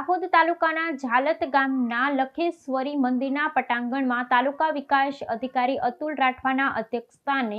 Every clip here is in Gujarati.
દાહોદ તાલુકાના ઝાલત ગામના લખેશ્વરી મંદિરના પટાંગણમાં તાલુકા વિકાસ અધિકારી અતુલ રાઠવાના અધ્યક્ષસ્થાને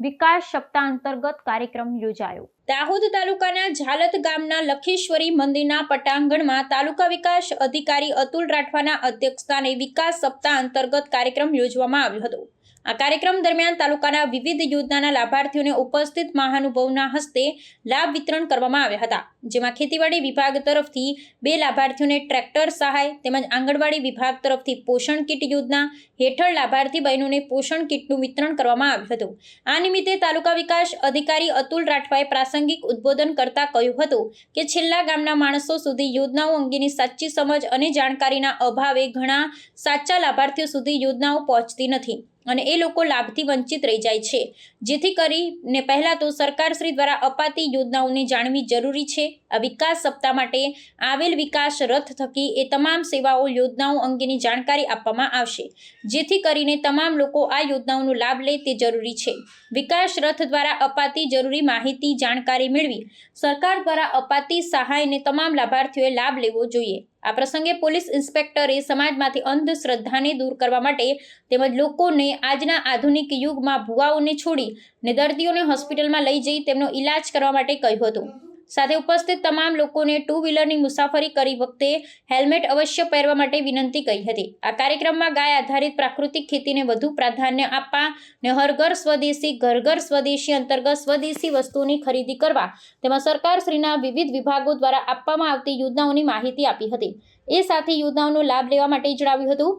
વિકાસ સપ્તાહ અંતર્ગત કાર્યક્રમ યોજાયો. દાહોદ તાલુકાના ઝાલત ગામના લખેશ્વરી મંદિરના પટાંગણમાં તાલુકા વિકાસ અધિકારી અતુલ રાઠવાના અધ્યક્ષસ્થાને વિકાસ સપ્તાહ અંતર્ગત કાર્યક્રમ યોજવામાં આવ્યો હતો. આ કાર્યક્રમ દરમિયાન તાલુકાના વિવિધ યોજનાના લાભાર્થીઓને ઉપસ્થિત મહાનુભાવના હસ્તે લાભ વિતરણ કરવામાં આવ્યા હતા. જેમાં ખેતીવાડી વિભાગ તરફથી બે લાભાર્થીઓને ટ્રેક્ટર સહાય તેમજ આંગણવાડી વિભાગ તરફથી પોષણ કીટ યોજના હેઠળ લાભાર્થી બહેનોને પોષણ કીટનું વિતરણ કરવામાં આવ્યું હતું. આ નિમિત્તે તાલુકા વિકાસ અધિકારી અતુલ રાઠવાએ પ્રાસંગિક ઉદ્બોધન કરતા કહ્યું હતું કે છેલ્લા ગામના માણસો સુધી યોજનાઓ અંગેની સાચી સમજ અને જાણકારીના અભાવે ઘણા સાચા લાભાર્થીઓ સુધી યોજનાઓ પહોંચતી નથી. અને એ લોકો લાભથી વંચિત રહી જાય છે. જેથી કરીને પહેલાં તો સરકારશ્રી દ્વારા અપાતી યોજનાઓને જાણવી જરૂરી છે. આ વિકાસ સપ્તાહ માટે આવેલ વિકાસ રથ થકી એ તમામ સેવાઓ, યોજનાઓ અંગેની જાણકારી આપવામાં આવશે. જેથી કરીને તમામ લોકો આ યોજનાઓનો લાભ લે તે જરૂરી છે. વિકાસ રથ દ્વારા અપાતી જરૂરી માહિતી, જાણકારી મેળવી સરકાર દ્વારા અપાતી સહાયને તમામ લાભાર્થીઓએ લાભ લેવો જોઈએ. આ પ્રસંગે પોલીસ ઇન્સ્પેક્ટરે સમાજમાંથી અંધશ્રદ્ધાને દૂર કરવા માટે તેમજ લોકોને આજના આધુનિક યુગમાં ભુવાઓને છોડી, ને દર્દીઓને હોસ્પિટલમાં લઈ જઈ તેમનો ઈલાજ કરવા માટે કહ્યું હતું. સાથે ઉપસ્થિત તમામ લોકોને ટુ વ્હીલરની મુસાફરી કરી વખતે હેલ્મેટ અવશ્ય પહેરવા માટે વિનંતી કરી હતી. આ કાર્યક્રમમાં ગાય આધારિત પ્રાકૃતિક ખેતીને વધુ પ્રાધાન્ય આપવા ને હરઘર સ્વદેશી ઘર ઘર સ્વદેશી અંતર્ગત સ્વદેશી વસ્તુઓની ખરીદી કરવા તેમાં સરકારશ્રીના વિવિધ વિભાગો દ્વારા આપવામાં આવતી યોજનાઓની માહિતી આપી હતી. એ સાથે યોજનાઓનો લાભ લેવા માટે જણાવ્યું હતું.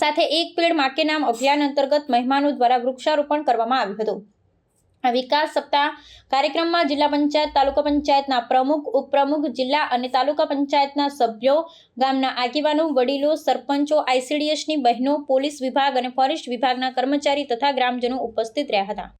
સાથે એક પેડ માકે નામ અભિયાન અંતર્ગત મહેમાનો દ્વારા વૃક્ષારોપણ કરવામાં આવ્યું હતું. વિકાસ સપ્તાહ કાર્યક્રમમાં જિલ્લા પંચાયત, તાલુકા પંચાયતના પ્રમુખ, ઉપપ્રમુખ, જિલ્લા અને તાલુકા પંચાયતના સભ્યો, ગામના આગેવાનો, વડીલો, સરપંચો આઈસીડીએસની બહેનો, પોલીસ વિભાગ અને ફોરેસ્ટ વિભાગના કર્મચારી તથા ગ્રામજનો ઉપસ્થિત રહ્યા હતા.